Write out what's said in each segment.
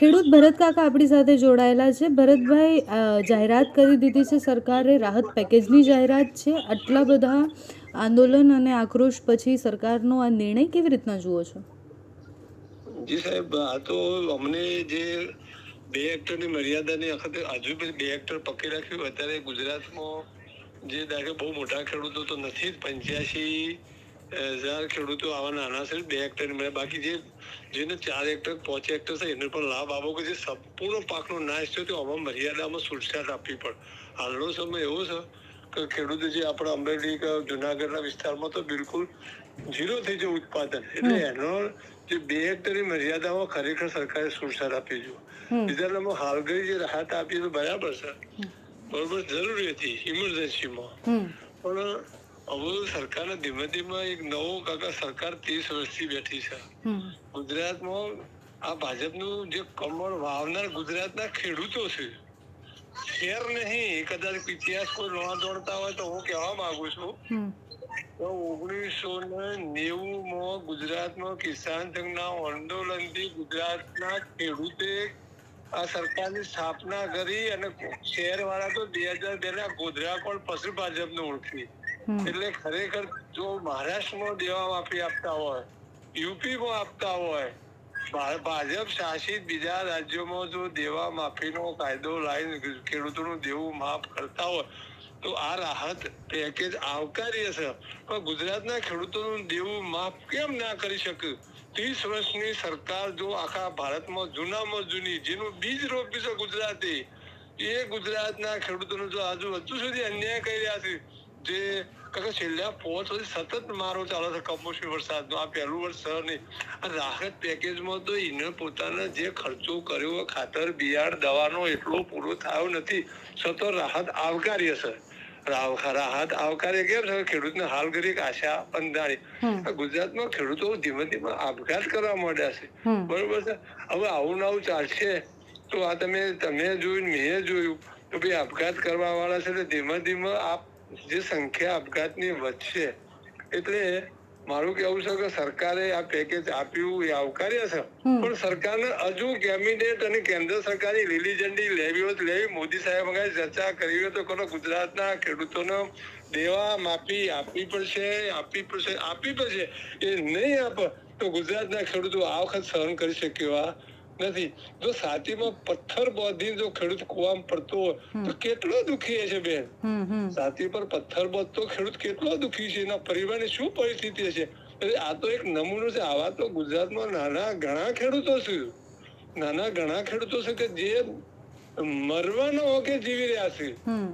ખેડૂત ભરત કાકા આપણી સાથે જોડાયેલા છે. ભરતભાઈ જાહેરાત કરી દીધી છે સરકારે, રાહત પેકેજની જાહેરાત છે. આટલા બધા આંદોલન અને આક્રોશ પછી સરકારનો આ નિર્ણય કેવી રીતના જુઓ છો? જી સાહેબ, આ તો અમને જે બે હેક્ટરની મર્યાદાની વખતે હજુ બી બે હેક્ટર પકડી રાખ્યું, અત્યારે ગુજરાતમાં જે દાખલે બહુ મોટા ખેડૂતો તો નથી પંચ્યાસી હજાર ખેડૂતો આવા નાના છે બે હેક્ટર મળે બાકી જે જેને ચાર હેક્ટર પાંચ હેક્ટર છે એને પણ લાભ આપો કે જે સંપૂર્ણ પાકનો નાશ થયો તો આમાં મર્યાદામાં છૂટછાટ આપવી પડે. હાલનો સમય એવો છે કે ખેડૂતો જે આપણા અમરેલી કે જુનાગઢના વિસ્તારમાં તો બિલકુલ ઝીરો થઈ જાય ઉત્પાદન. એટલે એનો જે બે હેક્ટરની મર્યાદામાં ખરેખર સરકારે છૂટછાટ આપી જોઈએ બીજા નંબર હાલગઈ જે રાહત આપી તો બરાબર છે. બરોબર જરૂરી હતી ઇમરજન્સીમાં પણ હવે સરકારને ધીમે ધીમે એક નવો કાકા સરકાર ત્રીસ વર્ષથી બેઠી છે. ગુજરાતમાં આ ભાજપનું જે કમળ વાવનાર ગુજરાતના ખેડૂતો છે શેર નહીં કદાચ ઇતિહાસ કોઈ નવા દોડતા હોય તો હું કહેવા માંગુ છું તો ઓગણીસો ને નેવું માં ગુજરાતમાં કિસાન સંઘના આંદોલનથી ગુજરાતના ખેડૂતે આ સરકારની સ્થાપના કરી અને શહેર વાળા તો બે હજાર બે ના ગોધરા કોણ પશુ ભાજપને ઓળખી. એટલે ખરેખર જો મહારાષ્ટ્રમાં દેવા માફી આપતા હોય, યુપીમાં આપતા હોય ભાજપ શાસિત બીજા રાજ્યોમાં જો દેવા માફીનો કાયદો લાવીને ખેડૂતોનું દેવું માફ કરતા હોય, તો આ રાહત પેકેજ આવકાર્ય છે પણ ગુજરાતના ખેડૂતોનું દેવું માફ કેમ ના કરી શકે? ત્રીસ વર્ષની સરકાર જો આખા ભારતમાં જૂનામાં જૂની, જેનું બીજ રોપ્યું છે ગુજરાતે, એ ગુજરાતના ખેડૂતોનું જો હજુ હજુ સુધી અન્યાય કરી રહ્યા છે જે કાકા છેલ્લા પાંચ વર્ષ સતત મારો ચાલે છે કમોસમી વરસાદનો. આ પહેલું વર્ષ છે નહીં. રાહત પેકેજમાં તો એને પોતાના જે ખર્ચો કર્યો ખાતર બિયાણ દવાનો એટલો પૂરો થયો નથી. છતાં રાહત આવકાર્ય છે રાહત આવકાર્ય કેમ છે? ખેડૂતને હાલ કરી આશા અંધારી. ગુજરાતમાં ખેડૂતો ધીમે ધીમે આપઘાત કરવા માંડ્યા છે. બરોબર છે? હવે આવું ને આવું ચાલશે. તો આ તમે તમે જોયું મેં જોયું. તો ભાઈ આપઘાત કરવા વાળા છે ધીમે ધીમે આ જે સંખ્યા આપઘાતની વધશે એટલે મારું કેવું છે કે સરકારે આ પેકેજ આપ્યું એ આવકાર્ય છે. પણ સરકારને હજુ કેબિનેટ અને કેન્દ્ર સરકારની લીલી ઝંડી લેવી હોય લેવી. મોદી સાહેબ વગર ચર્ચા કરવી હોય તો કોનો ગુજરાતના ખેડૂતોનો દેવા માફી આપવી પડશે આપવી પડશે આપવી પડશે. એ નહીં આપ તો ગુજરાતના ખેડૂતો આ વખત સહન કરી શકે એવા નથી. જો સાતીમાં પથ્થર બોધી જો ખેડૂત કુવામાં પડતો તો કેટલો દુખી છે બેન? હમ પર પથ્થર બોધતો ખેડૂત કેટલો દુખી છે? એના પરિવારની શું પરિસ્થિતિ હશે? એટલે આ તો એક નમૂનો છે. આવા તો ગુજરાતમાં નાના ઘણા ખેડૂતો છે. નાના ઘણા ખેડૂતો છે કે જે મરવાના હોકે જીવી રહ્યા છે.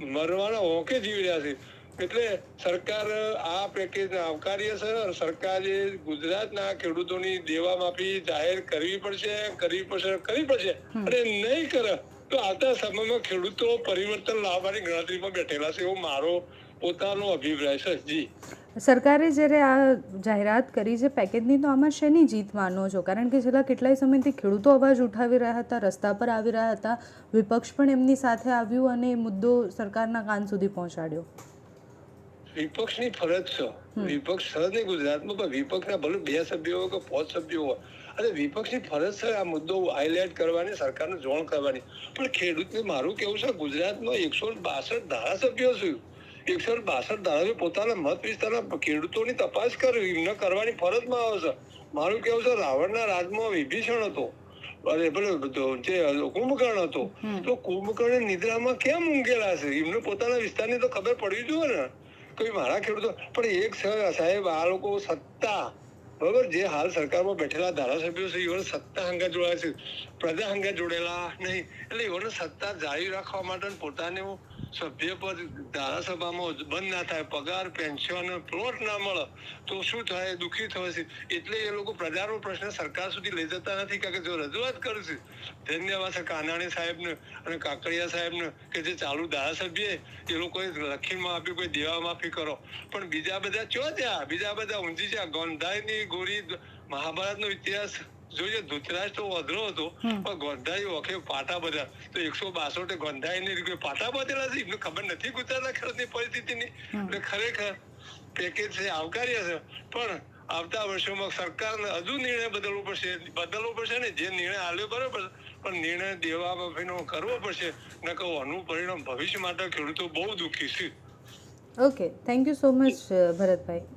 મરવાના હોકે જીવી રહ્યા છે. એટલે સરકાર આ પેકેજ આવકાર્ય છે સરકારે ગુજરાતના ખેડૂતોની દેવા માફી જાહેર કરવી પડશે કરવી પડશે કરવી પડશે. અને નહીં કરે તો આવતા સમયમાં ખેડૂતો પરિવર્તન લાવવાની ગણતરીમાં બેઠેલા છે એવો મારો પોતાનો અભિપ્રાય છે. જી. સરકારે જ્યારે આ જાહેરાત કરી છે પેકેજની તો આમાં શેની જીત માનો છો? કારણ કે છેલ્લા કેટલાય સમયથી ખેડૂતો અવાજ ઉઠાવી રહ્યા હતા રસ્તા પર આવી રહ્યા હતા વિપક્ષ પણ એમની સાથે આવ્યું અને એ મુદ્દો સરકારના કાન સુધી પહોંચાડ્યો. વિપક્ષની ફરજ છે. વિપક્ષ છે નહીં ગુજરાતમાં પણ વિપક્ષના ભલે બે સભ્યો હોય કે પાંચ સભ્યો હોય. અને વિપક્ષની ફરજ છે આ મુદ્દો હાઇલાઇટ કરવાની સરકારને જોણ કરવાની. પણ ખેડૂતને મારું કેવું છે ગુજરાતમાં એકસો બાસઠ ધારાસભ્યો છે. એકસો બાસઠ ધારાસભ્યો પોતાના મત વિસ્તારના ખેડૂતોની તપાસ કરવી એમને કરવાની ફરજમાં આવે છે. મારું કેવું છે રાવણના રાજમાં વિભીષણ હતો. અરે પેલો જે કુંભકર્ણ હતો. તો કુંભકર્ણ નિદ્રામાં કેમ ઊંઘેલા છે? એમને પોતાના વિસ્તારની તો ખબર પડવી જોઈએ ને. કોઈ મારા ખેડૂતો પણ એક સાહેબ આ લોકો સત્તા બરોબર, જે હાલ સરકારમાં બેઠેલા ધારાસભ્યો છે એઓને સત્તા હંગા જોડાયા છે. પ્રજા હંગા જોડેલા નહીં. એટલે એઓને સત્તા જાળવી રાખવા માટે પોતાનું સભ્ય પદ ધારાસભામાં બંધ ના થાય. પગાર પેન્શન પ્લોટ ના મળે તો શું થાય? દુઃખી થશે છે. એટલે એ લોકો પ્રજાનો પ્રશ્ન સરકાર સુધી લઈ જતા નથી. કારણ કે જો રજૂઆત કરું છું ધન્યવાદ છે કાનાણી સાહેબને અને કાકડિયા સાહેબને કે જે ચાલુ ધારાસભ્ય એ લોકોએ લખીમાં આપ્યું કોઈ દેવા માફી કરો. પણ બીજા બધા ચો ત્યાં? બીજા બધા ઊંઝી છે ગોંધાઈની મહાભારત નો ઇતિહાસ જોઈએ ધૃતરાજ તો વધરો હતો પણ ગોંધાઈ વખે પાટા બધા તો એકસો બાસઠ ગોંધાઈ ની પાટા બધેલા છે. એમને ખબર નથી ગુજરાતના ખેડૂતની પરિસ્થિતિની. એટલે ખરેખર પેકેજ છે આવકાર્ય છે. પણ આવતા વર્ષોમાં સરકારને હજુ નિર્ણય બદલવો પડશે. બદલવો પડશે ને જે નિર્ણય આવ્યો બરોબર પણ નિર્ણય દેવા બાફીનો કરવો પડશે. નકર આનું પરિણામ ભવિષ્ય માટે ખેડૂતો બહુ દુઃખી છે. Okay thank you so much Bharatbhai.